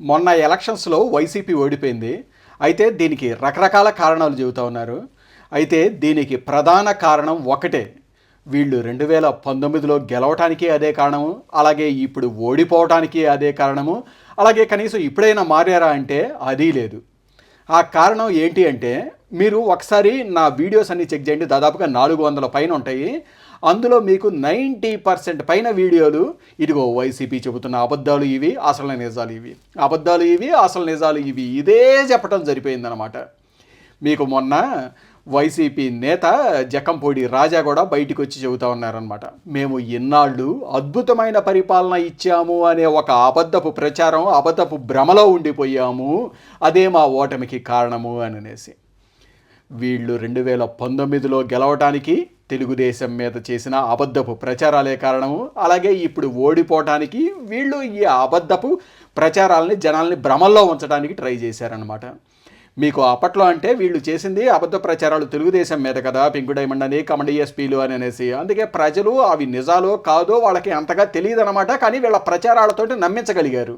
మొన్న ఎలక్షన్స్లో వైసీపీ ఓడిపోయింది. అయితే దీనికి రకరకాల కారణాలు చెబుతా ఉన్నారు. అయితే దీనికి ప్రధాన కారణం ఒకటే. వీళ్ళు రెండు వేల పంతొమ్మిదిలో గెలవటానికి అదే కారణము అలాగే ఇప్పుడు ఓడిపోవటానికి అదే కారణము అలాగే కనీసం ఇప్పుడైనా మారారా అంటే అది లేదు. ఆ కారణం ఏంటి అంటే మీరు ఒకసారి నా వీడియోస్ అన్ని చెక్ చేయండి. దాదాపుగా నాలుగు వందల పైన ఉంటాయి. అందులో మీకు నైంటీ పర్సెంట్ పైన వీడియోలు ఇదిగో వైసీపీ చెబుతున్న అబద్ధాలు ఇవి అసలు నిజాలు ఇవి. అబద్ధాలు ఇవి అసలు నిజాలు ఇవి. ఇదే చెప్పడం సరిపోయిందనమాట మీకు మొన్న వైసీపీ నేత జకంపూడి రాజా కూడా బయటికి వచ్చి చెబుతా ఉన్నారనమాట మేము ఇన్నాళ్ళు అద్భుతమైన పరిపాలన ఇచ్చాము అనే ఒక అబద్ధపు ప్రచారం అబద్ధపు భ్రమలో ఉండిపోయాము. అదే మా ఓటమికి కారణము అని అనేసి. వీళ్ళు రెండు వేల పంతొమ్మిదిలో గెలవటానికి తెలుగుదేశం మీద చేసిన అబద్ధపు ప్రచారాలే కారణము. అలాగే ఇప్పుడు ఓడిపోవటానికి వీళ్ళు ఈ అబద్ధపు ప్రచారాలని జనాల్ని భ్రమల్లో ఉంచడానికి ట్రై చేశారనమాట మీకు అప్పట్లో అంటే వీళ్ళు చేసింది అబద్ధ ప్రచారాలు తెలుగుదేశం మీద కదా పింకు డైమండ్ అని కమండి ఎస్పీలు అని అనేసి. అందుకే ప్రజలు అవి నిజాలో కాదో వాళ్ళకి అంతగా తెలియదు అనమాట కానీ వీళ్ళ ప్రచారాలతోటి నమ్మించగలిగారు.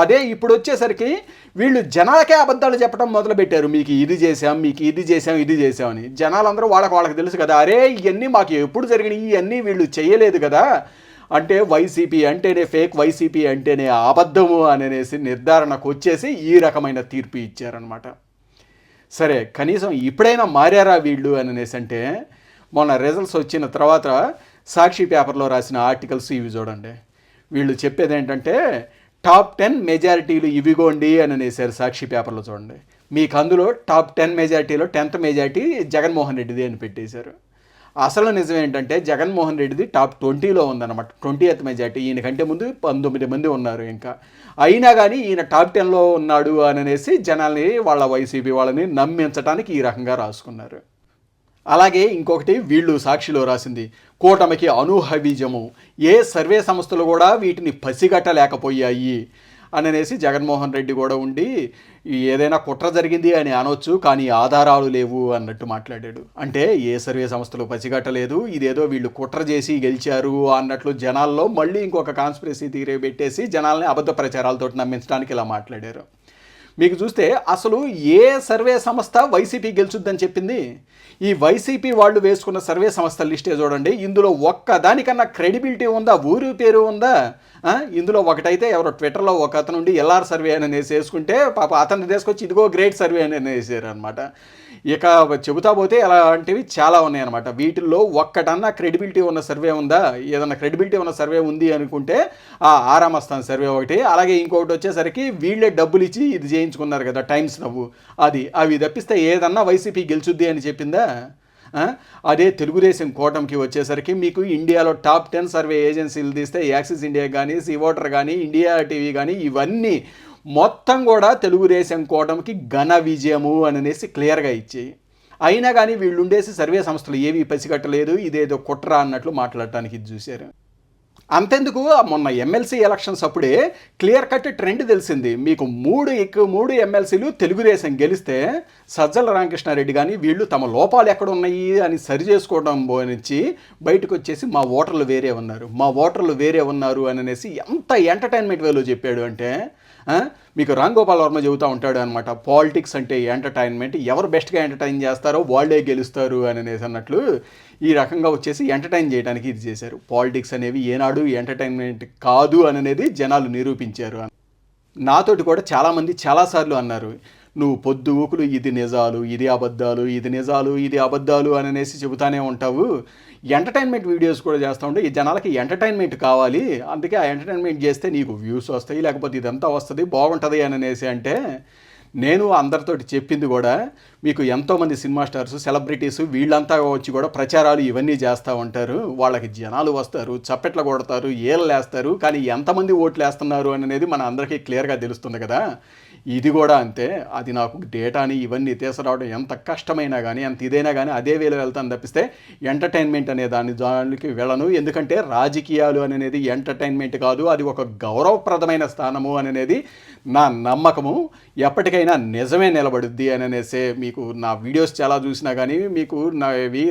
అదే ఇప్పుడు వచ్చేసరికి వీళ్ళు జనాలకే అబద్ధాలు చెప్పడం మొదలుపెట్టారు. మీకు ఇది చేసాం మీకు ఇది చేసాం ఇది చేసామని జనాలందరూ వాళ్ళకి వాళ్ళకి తెలుసు కదా అరే ఇవన్నీ మాకు ఎప్పుడు జరిగినాయి ఇవన్నీ వీళ్ళు చేయలేదు కదా. అంటే వైసీపీ అంటేనే ఫేక్ వైసీపీ అంటేనే అబద్ధము అని అనేసి నిర్ధారణకు వచ్చేసి ఈ రకమైన తీర్పు ఇచ్చారనమాట సరే కనీసం ఇప్పుడైనా మారారా వీళ్ళు అని అనేసి అంటే మొన్న రిజల్ట్స్ వచ్చిన తర్వాత సాక్షి పేపర్లో రాసిన ఆర్టికల్స్ ఇవి చూడండి. వీళ్ళు చెప్పేది ఏంటంటే టాప్ టెన్ మెజారిటీలు ఇవిగోండి అని అనేసారు సాక్షి పేపర్లో చూడండి. మీకు అందులో టాప్ టెన్ మెజారిటీలో టెన్త్ మెజారిటీ జగన్మోహన్ రెడ్డిది అని పెట్టేశారు. అసలు నిజం ఏంటంటే జగన్మోహన్ రెడ్డిది టాప్ ట్వంటీలో ఉందన్నమాట. Twenty eighth majority. ఈయన కంటే ముందు పంతొమ్మిది మంది ఉన్నారు ఇంకా. అయినా కానీ ఈయన టాప్ టెన్లో ఉన్నాడు అని అనేసి జనాల్ని వాళ్ళ వైసీపీ వాళ్ళని నమ్మించడానికి ఈ రకంగా రాసుకున్నారు. అలాగే ఇంకొకటి వీళ్ళు సాక్షిలో రాసింది కూటమికి అనూహబీజము ఏ సర్వే సంస్థలు కూడా వీటిని పసిగట్టలేకపోయాయి అని అనేసి జగన్మోహన్ రెడ్డి కూడా ఉండి ఏదైనా కుట్ర జరిగింది అని అనొచ్చు కానీ ఆధారాలు లేవు అన్నట్టు మాట్లాడాడు. అంటే ఏ సర్వే సంస్థలు పసిగట్టలేదు ఇదేదో వీళ్ళు కుట్ర చేసి గెలిచారు అన్నట్లు జనాల్లో మళ్ళీ ఇంకొక కాన్స్పిరసీ తీరే పెట్టేసి జనాల్ని అబద్ధ ప్రచారాలతో నమ్మించడానికి ఇలా మాట్లాడారు. మీకు చూస్తే అసలు ఏ సర్వే సంస్థ వైసీపీ గెలుచుద్దని చెప్పింది? ఈ వైసీపీ వాళ్ళు వేసుకున్న సర్వే సంస్థ లిస్టే చూడండి. ఇందులో ఒక్క దానికన్నా క్రెడిబిలిటీ ఉందా? ఊరి పేరు ఉందా? ఇందులో ఒకటైతే ఎవరో ట్విట్టర్లో ఒక అతను ఉండి ఎల్ఆర్ సర్వే అని వేసుకుంటే పాప అతను తీసుకొచ్చి ఇదిగో గ్రేట్ సర్వే అని వేసారు అనమాట ఇక చెబుతా పోతే అలాంటివి చాలా ఉన్నాయి అనమాట వీటిల్లో ఒక్కటన్నా క్రెడిబిలిటీ ఉన్న సర్వే ఉందా? ఏదన్నా క్రెడిబిలిటీ ఉన్న సర్వే ఉంది అనుకుంటే ఆ ఆరామస్థాన్ సర్వే ఒకటి. అలాగే ఇంకొకటి వచ్చేసరికి వీళ్ళే డబ్బులు ఇచ్చి ఇది చేయించుకున్నారు కదా టైమ్స్ నవ్వు అది అవి తప్పిస్తే ఏదన్నా వైసీపీ గెలుచుద్ది అని చెప్పిందా? అదే తెలుగుదేశం కూటమికి వచ్చేసరికి మీకు ఇండియాలో టాప్ టెన్ సర్వే ఏజెన్సీలు తీస్తే యాక్సిస్ ఇండియా కానీ సీ ఓటర్ కానీ ఇండియా టీవీ కానీ ఇవన్నీ మొత్తం కూడా తెలుగుదేశం కూటమికి ఘన విజయము అని అనేసి క్లియర్గా ఇచ్చి అయినా కానీ వీళ్ళు ఉండేసి సర్వే సంస్థలు ఏవి పసిగట్టలేదు ఇదేదో కుట్ర అన్నట్లు మాట్లాడటానికి చూశారు. అంతెందుకు మొన్న ఎమ్మెల్సీ ఎలక్షన్స్ అప్పుడే క్లియర్ కట్ ట్రెండ్ తెలిసింది. మీకు మూడు ఎక్కువ మూడు ఎమ్మెల్సీలు తెలుగుదేశం గెలిస్తే సజ్జల రామకృష్ణారెడ్డి కానీ వీళ్ళు తమ లోపాలు ఎక్కడ ఉన్నాయి అని సరి చేసుకోవడం నుంచి బయటకు వచ్చేసి మా ఓటర్లు వేరే ఉన్నారు. మా ఓటర్లు వేరే ఉన్నారు అని అనేసి ఎంత ఎంటర్టైన్మెంట్ వేలో చెప్పాడు అంటే మీకు రామ్ గోపాల్ వర్మ చెబుతూ ఉంటాడు అనమాట పాలిటిక్స్ అంటే ఎంటర్టైన్మెంట్ ఎవరు బెస్ట్గా ఎంటర్టైన్ చేస్తారో వాళ్ళే గెలుస్తారు అని అనేసి అన్నట్లు ఈ రకంగా వచ్చేసి ఎంటర్టైన్ చేయడానికి ఇది చేశారు. పాలిటిక్స్ అనేవి ఏనాడు ఎంటర్టైన్మెంట్ కాదు అని అనేది జనాలు నిరూపించారు. నాతోటి కూడా చాలామంది చాలాసార్లు అన్నారు నువ్వు పొద్దు ఊకులు ఇది నిజాలు ఇది అబద్ధాలు ఇది నిజాలు ఇది అబద్ధాలు అని అనేసి చెబుతానే ఉంటావు. ఎంటర్టైన్మెంట్ వీడియోస్ కూడా చేస్తూ ఉంటే ఈ జనాలకి ఎంటర్టైన్మెంట్ కావాలి. అందుకే ఆ ఎంటర్టైన్మెంట్ చేస్తే నీకు వ్యూస్ వస్తాయి లేకపోతే ఇదంతా వస్తుంది బాగుంటుంది అని అనేసి అంటే నేను అందరితోటి చెప్పింది కూడా మీకు ఎంతోమంది సినిమా స్టార్స్ సెలబ్రిటీస్ వీళ్ళంతా వచ్చి కూడా ప్రచారాలు ఇవన్నీ చేస్తూ ఉంటారు. వాళ్ళకి జనాలు వస్తారు చప్పెట్లు కొడతారు ఏళ్ళు లేస్తారు. కానీ ఎంతమంది ఓట్లు వేస్తున్నారు అనేది మన అందరికీ క్లియర్గా తెలుస్తుంది కదా. ఇది కూడా అంతే. అది నాకు డేటాని ఇవన్నీ తీసుకురావడం ఎంత కష్టమైనా కానీ ఎంత ఇదైనా కానీ అదే వేలో వెళ్తాను తప్పిస్తే ఎంటర్టైన్మెంట్ అనే దాని దానికి వెళ్ళను. ఎందుకంటే రాజకీయాలు అనేది ఎంటర్టైన్మెంట్ కాదు. అది ఒక గౌరవప్రదమైన స్థానము అనేది నా నమ్మకము. ఎప్పటికైనా నిజమే నిలబడుద్ది అని అనేసే మీకు నా వీడియోస్ చాలా చూసినా కానీ మీకు నా ఇవి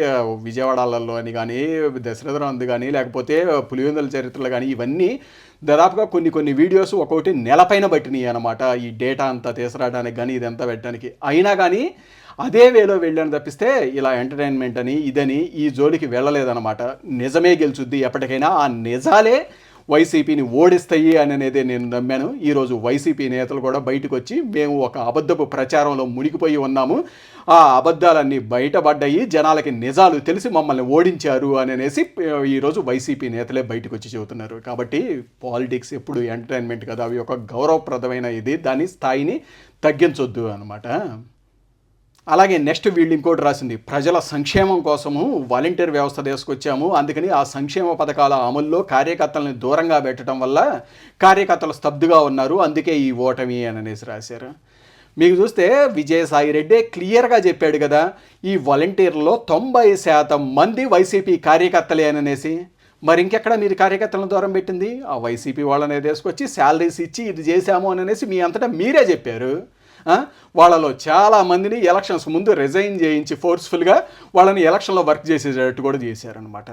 విజయవాడలలో అని కానీ దశరథం అందు కానీ లేకపోతే పులివెందుల చరిత్రలు కానీ ఇవన్నీ దాదాపుగా కొన్ని కొన్ని వీడియోస్ ఒక్కొక్కటి నెలపైన పట్టినాయి అనమాట ఈ డేటా అంతా తీసుకురావడానికి కానీ ఇదంతా పెట్టడానికి. అయినా కానీ అదే వేలో వెళ్ళాను తప్పిస్తే ఇలా ఎంటర్టైన్మెంట్ అని ఇదని ఈ జోలికి వెళ్ళలేదన్నమాట. నిజమే గెలుచుద్ది ఎప్పటికైనా. ఆ నిజాలే వైసీపీని ఓడిస్తాయి అని అనేది నేను నమ్మాను. ఈరోజు వైసీపీ నేతలు కూడా బయటకు వచ్చి మేము ఒక అబద్ధపు ప్రచారంలో మునిగిపోయి ఉన్నాము. ఆ అబద్ధాలన్నీ బయటపడ్డాయి. జనాలకి నిజాలు తెలిసి మమ్మల్ని ఓడించారు అని అనేసి ఈరోజు వైసీపీ నేతలే బయటకు వచ్చి చెబుతున్నారు. కాబట్టి పాలిటిక్స్ ఎప్పుడు ఎంటర్టైన్మెంట్ కదా అవి ఒక గౌరవప్రదమైన ఇది. దాని స్థాయిని తగ్గించొద్దు అనమాట అలాగే నెక్స్ట్ వీళ్ళు ఇంకోటి రాసింది ప్రజల సంక్షేమం కోసము వాలంటీర్ వ్యవస్థ తీసుకొచ్చాము. అందుకని ఆ సంక్షేమ పథకాల అమల్లో కార్యకర్తలను దూరంగా పెట్టడం వల్ల కార్యకర్తలు స్తబ్దుగా ఉన్నారు. అందుకే ఈ ఓటమి అని అనేసి రాశారు. మీకు చూస్తే విజయసాయిరెడ్డి క్లియర్గా చెప్పాడు కదా ఈ వాలంటీర్లో తొంభై శాతం మంది వైసీపీ కార్యకర్తలే అని అనేసి. మరి ఇంకెక్కడ మీరు కార్యకర్తలను దూరం పెట్టింది? ఆ వైసీపీ వాళ్ళనే తీసుకొచ్చి శాలరీస్ ఇచ్చి ఇది చేశాము అని అనేసి మీ అంతటా మీరే చెప్పారు. వాళ్ళలో చాలా మందిని ఎలక్షన్స్ ముందు రిజైన్ చేయించి ఫోర్స్ఫుల్గా వాళ్ళని ఎలక్షన్లో వర్క్ చేసేటట్టు కూడా చేశారనమాట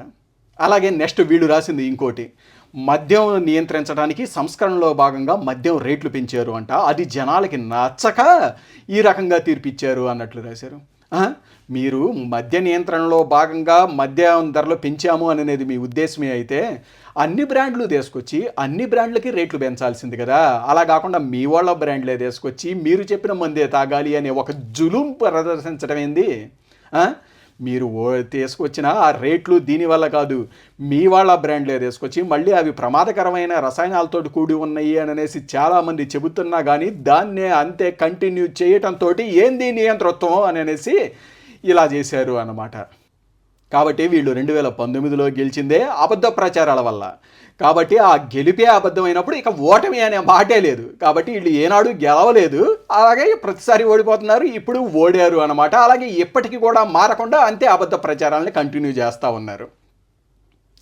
అలాగే నెక్స్ట్ వీళ్ళు రాసింది ఇంకోటి మద్యం నియంత్రించడానికి సంస్కరణలో భాగంగా మద్యం రేట్లు పెంచారు అంట. అది జనాలకి నచ్చక ఈ రకంగా తీర్పిచ్చారు అన్నట్లు రాశారు. మీరు మద్య నియంత్రణలో భాగంగా మద్యం ధరలు పెంచాము అనేది మీ ఉద్దేశమే అయితే అన్ని బ్రాండ్లు తీసుకొచ్చి అన్ని బ్రాండ్లకి రేట్లు పెంచాల్సింది కదా. అలా కాకుండా మీ వాళ్ళ బ్రాండ్లే తీసుకొచ్చి మీరు చెప్పిన మందే తాగాలి అనే ఒక జులుం ప్రదర్శించడం ఏంది? మీరు తీసుకొచ్చిన ఆ రేట్లు దీనివల్ల కాదు. మీ వాళ్ళ బ్రాండ్లే తీసుకొచ్చి మళ్ళీ అవి ప్రమాదకరమైన రసాయనాలతో కూడి ఉన్నాయి అని అనేసి చాలామంది చెబుతున్నా కానీ దాన్నే అంతే కంటిన్యూ చేయటంతో ఏంది నియంతృత్వం అని అనేసి ఇలా చేశారు అన్నమాట. కాబట్టి వీళ్ళు రెండు వేల పంతొమ్మిదిలో గెలిచిందే అబద్ధ ప్రచారాల వల్ల. కాబట్టి ఆ గెలిపే అబద్ధమైనప్పుడు ఇక ఓటమి అనే మాటే లేదు. కాబట్టి వీళ్ళు ఏనాడు గెలవలేదు. అలాగే ప్రతిసారి ఓడిపోతున్నారు. ఇప్పుడు ఓడారు అన్నమాట. అలాగే ఇప్పటికీ కూడా మారకుండా అంతే అబద్ధ ప్రచారాలని కంటిన్యూ చేస్తూ ఉన్నారు.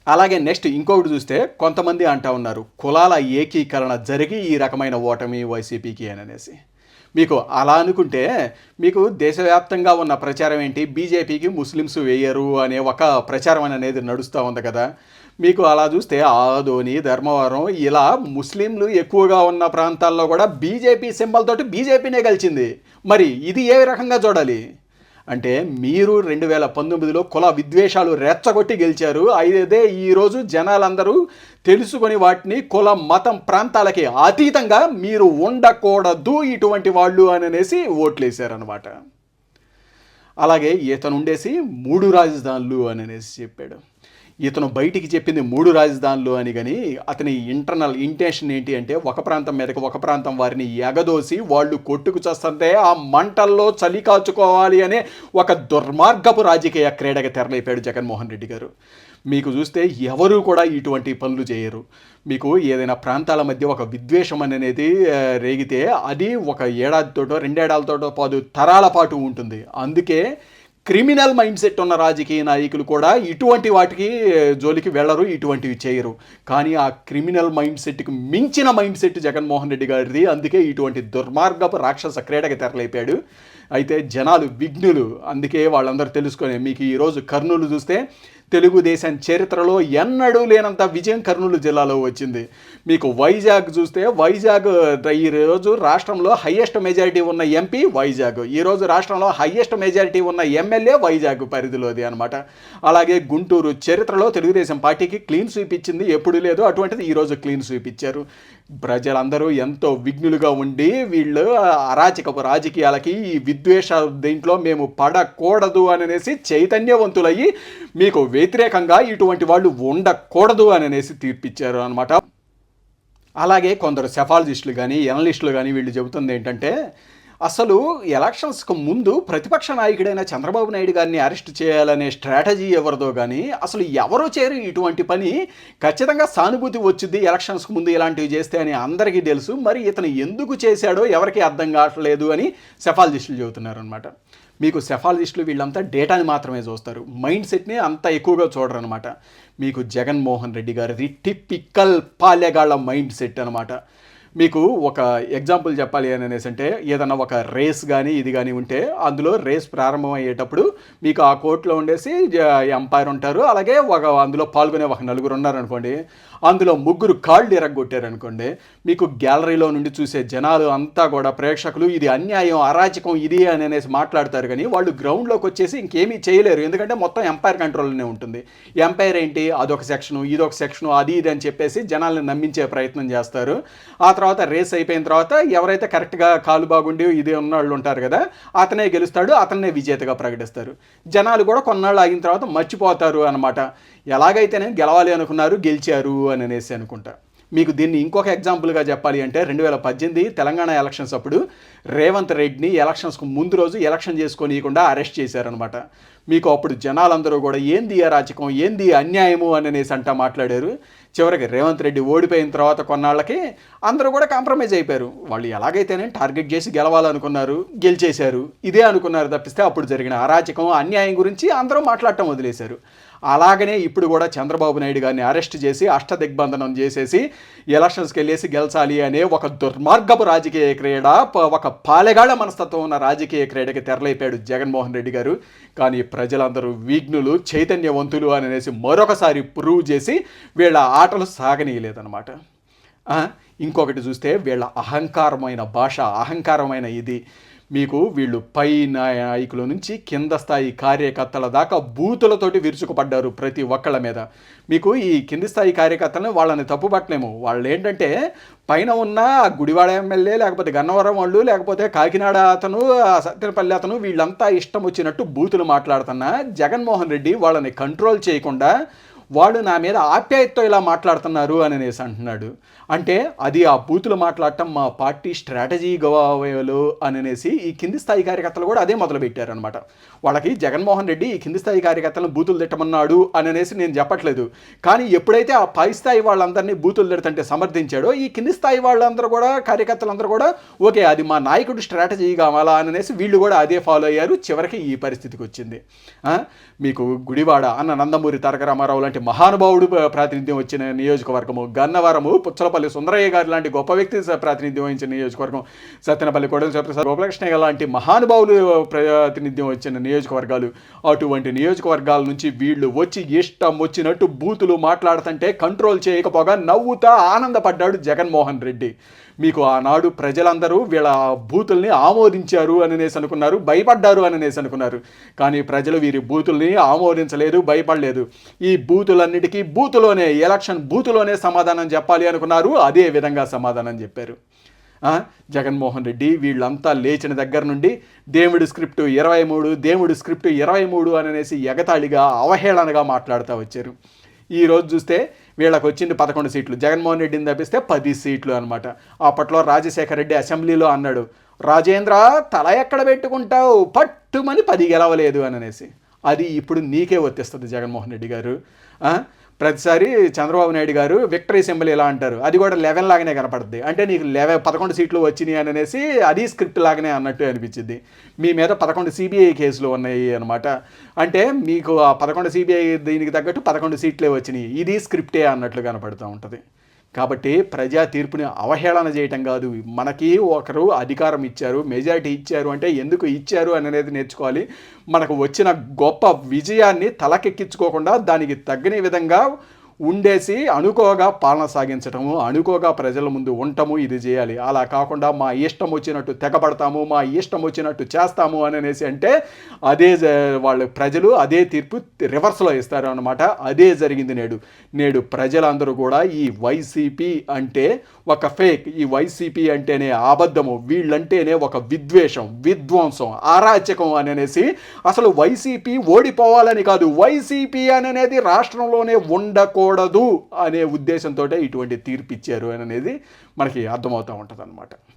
అలాగే నెక్స్ట్ ఇంకొకటి చూస్తే కొంతమంది అంటా ఉన్నారు కులాల ఏకీకరణ జరిగి ఈ రకమైన ఓటమి వైసీపీకి అని అనేసి. మీకు అలా అనుకుంటే మీకు దేశవ్యాప్తంగా ఉన్న ప్రచారం ఏంటి? బీజేపీకి ముస్లిమ్స్ వేయరు అనే ఒక ప్రచారం అనేది నడుస్తూ ఉంది కదా. మీకు అలా చూస్తే ఆదోని ధర్మవరం ఇలా ముస్లింలు ఎక్కువగా ఉన్న ప్రాంతాల్లో కూడా బీజేపీ సింబల్ తోటి బీజేపీనే గెలిచింది. మరి ఇది ఏ రకంగా చూడాలి? అంటే మీరు రెండు వేల పంతొమ్మిదిలో కుల విద్వేషాలు రెచ్చగొట్టి గెలిచారు. అయితే ఈరోజు జనాలందరూ తెలుసుకొని వాటిని కుల మతం ప్రాంతాలకి అతీతంగా మీరు ఉండకూడదు ఇటువంటి వాళ్ళు అని అనేసి ఓట్లేశారనమాట అలాగే ఇతను ఉండేసి మూడు రాజధానులు అని అనేసి చెప్పాడు. ఇతను బయటికి చెప్పింది మూడు రాజధానులు అని కానీ అతని ఇంటర్నల్ ఇంటెన్షన్ ఏంటి అంటే ఒక ప్రాంతం మీదకి ఒక ప్రాంతం వారిని ఎగదోసి వాళ్ళు కొట్టుకు చేస్తుంటే ఆ మంటల్లో చలి కాచుకోవాలి అనే ఒక దుర్మార్గపు రాజకీయ క్రీడగా తెరలేపాడు జగన్మోహన్ రెడ్డి గారు. మీకు చూస్తే ఎవరు కూడా ఇటువంటి పనులు చేయరు. మీకు ఏదైనా ప్రాంతాల మధ్య ఒక విద్వేషం అనేది రేగితే అది ఒక ఏడాదితోటో రెండేడాదితోటో పాటు తరాల పాటు ఉంటుంది. అందుకే క్రిమినల్ మైండ్ సెట్ ఉన్న రాజకీయ నాయకులు కూడా ఇటువంటి వాటికి జోలికి వెళ్ళరు ఇటువంటివి చేయరు. కానీ ఆ క్రిమినల్ మైండ్ సెట్కి మించిన మైండ్ సెట్ జగన్మోహన్ రెడ్డి గారిది. అందుకే ఇటువంటి దుర్మార్గపు రాక్షస క్రీడకి తెరలేపాడు. అయితే జనాలు విఘ్నులు. అందుకే వాళ్ళందరూ తెలుసుకొని మీకు ఈరోజు కర్నూలు చూస్తే తెలుగుదేశం చరిత్రలో ఎన్నడూ లేనంత విజయం కర్నూలు జిల్లాలో వచ్చింది. మీకు వైజాగ్ చూస్తే వైజాగ్ ఈ రోజు రాష్ట్రంలో హయ్యెస్ట్ మెజారిటీ ఉన్న ఎంపీ వైజాగ్. ఈ రోజు రాష్ట్రంలో హయ్యెస్ట్ మెజారిటీ ఉన్న ఎమ్మెల్యే వైజాగ్ పరిధిలోది అనమాట అలాగే గుంటూరు చరిత్రలో తెలుగుదేశం పార్టీకి క్లీన్ స్వీప్ ఇచ్చింది ఎప్పుడు లేదు అటువంటిది ఈరోజు క్లీన్ స్వీప్ ఇచ్చారు. ప్రజలందరూ ఎంతో విఘ్నులుగా ఉండి వీళ్ళు అరాచకపు రాజకీయాలకి ఈ విద్వేష దీంట్లో మేము పడకూడదు అని అనేసి చైతన్యవంతులయ్యి మీకు వ్యతిరేకంగా ఇటువంటి వాళ్ళు ఉండకూడదు అని అనేసి తీర్పిచ్చారు అనమాట అలాగే కొందరు సెఫాలజిస్టులు కానీ ఎనలిస్టులు కానీ వీళ్ళు చెబుతుంది ఏంటంటే అసలు ఎలక్షన్స్కు ముందు ప్రతిపక్ష నాయకుడైన చంద్రబాబు నాయుడు గారిని అరెస్ట్ చేయాలనే స్ట్రాటజీ ఎవరిదో కానీ అసలు ఎవరో చేరు ఇటువంటి పని ఖచ్చితంగా సానుభూతి వచ్చింది ఎలక్షన్స్కు ముందు ఇలాంటివి చేస్తే అని అందరికీ తెలుసు. మరి ఇతను ఎందుకు చేశాడో ఎవరికి అర్థం కావట్లేదు అని సెఫాలజిస్టులు చెబుతున్నారు అనమాట మీకు సెఫాలజిస్టులు వీళ్ళంతా డేటాని మాత్రమే చూస్తారు. మైండ్ సెట్ని అంత ఎక్కువగా చూడరు అనమాట మీకు జగన్మోహన్ రెడ్డి గారిది టిపికల్ పాలెగాళ్ళ మైండ్ సెట్ అనమాట. మీకు ఒక ఎగ్జాంపుల్ చెప్పాలి అని అనేసి అంటే ఏదన్నా ఒక రేస్ కానీ ఇది కానీ ఉంటే అందులో రేస్ ప్రారంభం అయ్యేటప్పుడు మీకు ఆ కోర్టులో ఉండేసి ఎంపైర్ ఉంటారు. అలాగే ఒక అందులో పాల్గొనే ఒక నలుగురు ఉన్నారనుకోండి అందులో ముగ్గురు కాళ్ళు ఎరగొట్టారనుకోండి మీకు గ్యాలరీలో నుండి చూసే జనాలు అంతా కూడా ప్రేక్షకులు ఇది అన్యాయం అరాచకం ఇది అని అనేసి మాట్లాడతారు. కానీ వాళ్ళు గ్రౌండ్లోకి వచ్చేసి ఇంకేమీ చేయలేరు. ఎందుకంటే మొత్తం ఎంపైర్ కంట్రోల్లోనే ఉంటుంది. ఎంపైర్ ఏంటి? అదొక సెక్షను ఇదొక సెక్షను అది ఇది అని చెప్పేసి జనాల్ని నమ్మించే ప్రయత్నం చేస్తారు. ఆ తర్వాత తర్వాత రేస్ అయిపోయిన తర్వాత ఎవరైతే కరెక్ట్గా కాలు బాగుండి ఇది ఉన్న వాళ్ళు ఉంటారు కదా అతనే గెలుస్తాడు అతన్నే విజేతగా ప్రకటిస్తారు. జనాలు కూడా కొన్నాళ్ళు ఆగిన తర్వాత మర్చిపోతారు అనమాట ఎలాగైతేనే గెలవాలి అనుకున్నారు గెలిచారు అని అనేసి అనుకుంటా. మీకు దీన్ని ఇంకొక ఎగ్జాంపుల్గా చెప్పాలి అంటే రెండు వేల పద్దెనిమిది తెలంగాణ ఎలక్షన్స్ అప్పుడు రేవంత్ రెడ్డిని ఎలక్షన్స్కు ముందు రోజు ఎలక్షన్ చేసుకోనీయకుండా అరెస్ట్ చేశారనమాట మీకు అప్పుడు జనాలందరూ కూడా ఏంది అరాచకం ఏంది అన్యాయము అని అనేసి అంటా మాట్లాడారు. చివరికి రేవంత్ రెడ్డి ఓడిపోయిన తర్వాత కొన్నాళ్ళకి అందరూ కూడా కాంప్రమైజ్ అయిపోయారు. వాళ్ళు ఎలాగైతేనే టార్గెట్ చేసి గెలవాలనుకున్నారు గెలిచేశారు. ఇదే అనుకున్నారు తప్పిస్తే అప్పుడు జరిగిన అరాచకం అన్యాయం గురించి అందరూ మాట్లాడటం వదిలేశారు. అలాగనే ఇప్పుడు కూడా చంద్రబాబు నాయుడు గారిని అరెస్ట్ చేసి అష్టదిగ్బంధనం చేసేసి ఎలక్షన్స్కి వెళ్ళేసి గెలిచాలి అనే ఒక దుర్మార్గపు రాజకీయ క్రీడ ఒక పాలెగాళ్ళ మనస్తత్వం ఉన్న రాజకీయ క్రీడకి తెరలేపాడు జగన్మోహన్ రెడ్డి గారు. కానీ ప్రజలందరూ విఘ్నులు చైతన్యవంతులు అని అనేసి మరొకసారి ప్రూవ్ చేసి వీళ్ళ ఆటలు సాగనీయలేదన్నమాట. ఇంకొకటి చూస్తే వీళ్ళ అహంకారమైన భాష అహంకారమైన ఇది. మీకు వీళ్ళు పై నాయకుల నుంచి కింద స్థాయి కార్యకర్తల దాకా బూతులతోటి విరుచుకుపడ్డారు ప్రతి ఒక్కళ్ళ మీద. మీకు ఈ కింది స్థాయి కార్యకర్తలను వాళ్ళని తప్పుపట్టలేము. వాళ్ళు ఏంటంటే పైన ఉన్న గుడివాడ ఎమ్మెల్యే లేకపోతే గన్నవరం వాళ్ళు లేకపోతే కాకినాడ అతను సత్యనపల్లి అతను వీళ్ళంతా ఇష్టం వచ్చినట్టు బూతులు మాట్లాడుతున్నా. జగన్మోహన్ రెడ్డి వాళ్ళని కంట్రోల్ చేయకుండా వాళ్ళు నా మీద ఆప్యాయతతో ఇలా మాట్లాడుతున్నారు అని అనేసి అంటున్నాడు. అంటే అది ఆ బూతులు మాట్లాడటం మా పార్టీ స్ట్రాటజీ గవాలు అని అనేసి ఈ కింది స్థాయి కార్యకర్తలు కూడా అదే మొదలుపెట్టారనమాట వాళ్ళకి జగన్మోహన్ రెడ్డి ఈ కింది స్థాయి కార్యకర్తలను బూతులు తిట్టమన్నాడు అని అనేసి నేను చెప్పట్లేదు. కానీ ఎప్పుడైతే ఆ పై స్థాయి వాళ్ళందరినీ బూతులు తిడతంటే సమర్థించాడో ఈ కింది స్థాయి వాళ్ళందరూ కూడా కార్యకర్తలందరూ కూడా ఓకే అది మా నాయకుడు స్ట్రాటజీ కావాలా అని అనేసి వీళ్ళు కూడా అదే ఫాలో అయ్యారు. చివరికి ఈ పరిస్థితికి వచ్చింది. మీకు గుడివాడ అన్న నందమూరి తారక రామారావు లాంటి మహానుభావుడు ప్రాతినిధ్యం వచ్చిన నియోజకవర్గము గన్నవరము పుచ్చలపల్లి సుందరయ్య గారి లాంటి గొప్ప వ్యక్తి స- ప్రాతినిధ్యం వహించిన నియోజకవర్గం సత్యనపల్లి కొడల ప్రసాద్ గోపలకృష్ణయ్య లాంటి మహానుభావులు ప్రాతినిధ్యం వచ్చిన నియోజకవర్గాలు అటువంటి నియోజకవర్గాల నుంచి వీళ్ళు వచ్చి ఇష్టం వచ్చినట్టు బూతులు మాట్లాడుతుంటే కంట్రోల్ చేయకపోగా నవ్వుతా ఆనందపడ్డాడు జగన్మోహన్ రెడ్డి. మీకు ఆనాడు ప్రజలందరూ వీళ్ళ బూతుల్ని ఆమోదించారు అని అనేసి అనుకున్నారు భయపడ్డారు అనేసి అనుకున్నారు. కానీ ప్రజలు వీరి బూతుల్ని ఆమోదించలేదు భయపడలేదు. ఈ బూత్ బూతులన్నిటికీ బూతులోనే ఎలక్షన్ బూతులోనే సమాధానం చెప్పాలి అనుకున్నారు. అదే విధంగా సమాధానం చెప్పారు. జగన్మోహన్ రెడ్డి వీళ్ళంతా లేచిన దగ్గర నుండి దేవుడి స్క్రిప్ట్ ఇరవై మూడు దేవుడి స్క్రిప్ట్ ఇరవై మూడు అని అనేసి ఎగతాళిగా అవహేళనగా మాట్లాడుతూ వచ్చారు. ఈ రోజు చూస్తే వీళ్ళకి వచ్చింది పదకొండు సీట్లు. జగన్మోహన్ రెడ్డిని తప్పిస్తే పది సీట్లు అనమాట అప్పట్లో రాజశేఖర రెడ్డి అసెంబ్లీలో అన్నాడు రాజేంద్ర తల ఎక్కడ పెట్టుకుంటావు? పట్టుమని పది గెలవలేదు అని అనేసి. అది ఇప్పుడు నీకే వర్తిస్తుంది జగన్మోహన్ రెడ్డి గారు. ప్రతిసారి చంద్రబాబు నాయుడు గారు విక్టరీ సింబల్ ఇలా అంటారు. అది కూడా లెవెన్ లాగానే కనపడుద్ది. అంటే నీకు లెవెన్ పదకొండు సీట్లు వచ్చినాయి అని అనేసి అది స్క్రిప్ట్ లాగానే అన్నట్టు అనిపించింది. మీ మీద పదకొండు సిబిఐ కేసులు ఉన్నాయి అనమాట అంటే మీకు ఆ పదకొండు సిబిఐ దీనికి తగ్గట్టు పదకొండు సీట్లే వచ్చినాయి. ఇది స్క్రిప్టే అన్నట్లు కనపడుతూ ఉంటుంది. కాబట్టి ప్రజా తీర్పుని అవహేళన చేయటం కాదు. మనకి ఒకరు అధికారం ఇచ్చారు మెజారిటీ ఇచ్చారు అంటే ఎందుకు ఇచ్చారు అనేది నేర్చుకోవాలి. మనకు వచ్చిన గొప్ప విజయాన్ని తలకెక్కించుకోకుండా దానికి తగ్గని విధంగా ఉండేసి అనుకోగా పాలన సాగించటము అనుకోగా ప్రజల ముందు ఉండటము ఇది చేయాలి. అలా కాకుండా మా ఇష్టం వచ్చినట్టు తెగబడతాము మా ఇష్టం వచ్చినట్టు చేస్తాము అని అనేసి అంటే అదే వాళ్ళు ప్రజలు అదే తీర్పు రివర్స్లో ఇస్తారు అనమాట అదే జరిగింది నేడు. నేడు ప్రజలందరూ కూడా ఈ వైసీపీ అంటే ఒక ఫేక్ ఈ వైసీపీ అంటేనే అబద్ధము వీళ్ళంటేనే ఒక విద్వేషం విధ్వంసం అరాచకం అని అనేసి అసలు వైసీపీ ఓడిపోవాలని కాదు. వైసీపీ అని అనేది రాష్ట్రంలోనే ఉండకూడదు. అనే ఉద్దేశంతో ఇటువంటి తీర్పు ఇచ్చారు అని అనేది మనకి అర్థమవుతూ ఉంటుంది